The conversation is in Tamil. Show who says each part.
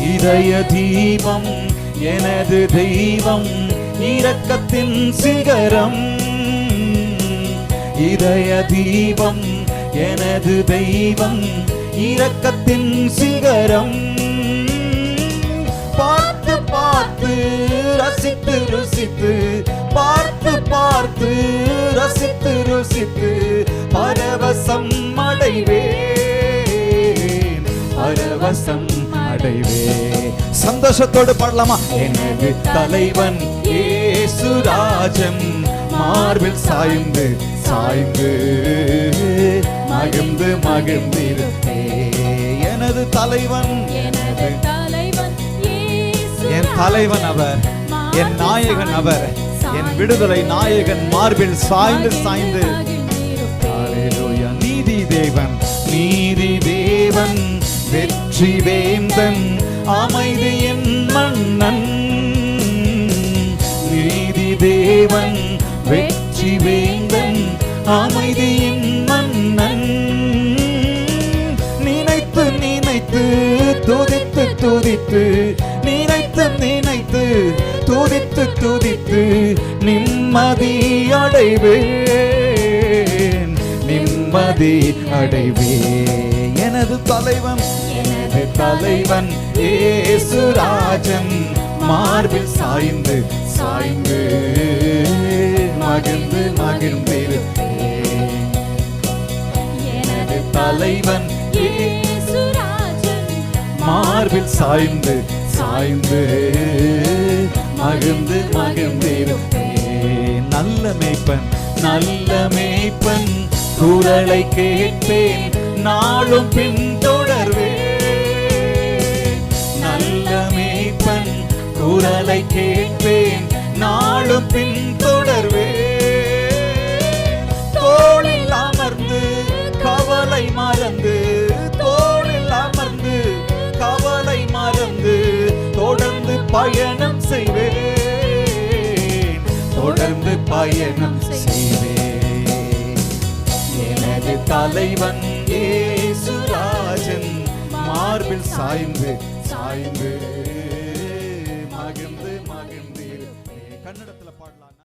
Speaker 1: இதய தீபம் எனது தெய்வம் இரக்கத்தின் சிகரம். இதய தீபம் எனது தெய்வம் இரக்கத்தின் சிகரம். பார்த்து பார்த்து ரசித்து ருசித்து பார்த்து பார்த்து ரசித்து ருசித்து பரவசம் அடைவே. சந்தோஷத்தோடு பாடலாமா? எனது தலைவன் ஏசுராஜன் மார்பில் சாய்ந்து சாய்ந்து மகிழ்ந்து மகிழ்ந்திருப்பே எனது தலைவன்.
Speaker 2: எனது தலைவன் இயேசு
Speaker 1: என் தலைவன் அவர் என் நாயகன் அவர் என் விடுதலை நாயகன் மார்பில் சாய்ந்து சாய்ந்து. வெற்றி வேந்தன் அமைதியின் மன்னன். நீதி தேவன் வெற்றி வேந்தன் அமைதியின் மன்னன். நினைத்து நினைத்து துதித்து துதித்து நினைத்து நினைத்து துதித்து துதித்து நிம்மதி அடைவே நிம்மதி அடைவே. எனது தலைவன் எனது தலைவன் ஏசுராஜன் மார்பில் சாய்ந்து சாய்ந்து மகிழ்ந்து மகிழ்ந்திருப்பேன் எனது தலைவன் மார்பில் சாய்ந்து சாய்ந்து மகிழ்ந்து மகிழ்ந்திருப்பேன் நல்ல மேய்ப்பன் நல்ல மேய்ப்பன் குரலை கேட்பேன் நாளும் பின்தொடர்வேன் நல்ல மேய்ப்பன் குரலை கேட்பேன் நாளும் பின்தொடர்வேன் தோளில் அமர்ந்து கவலை மறந்து தோளில் அமர்ந்து கவலை மறந்து தொடர்ந்து பயணம் பயணம் செய்வேன் எனது தலைவன் ஏசுராஜன் மார்பில் சாய்ந்து சாய்ந்து மகிழ்ந்து மகிழ்ந்து கன்னடத்தில் பாடலாம்.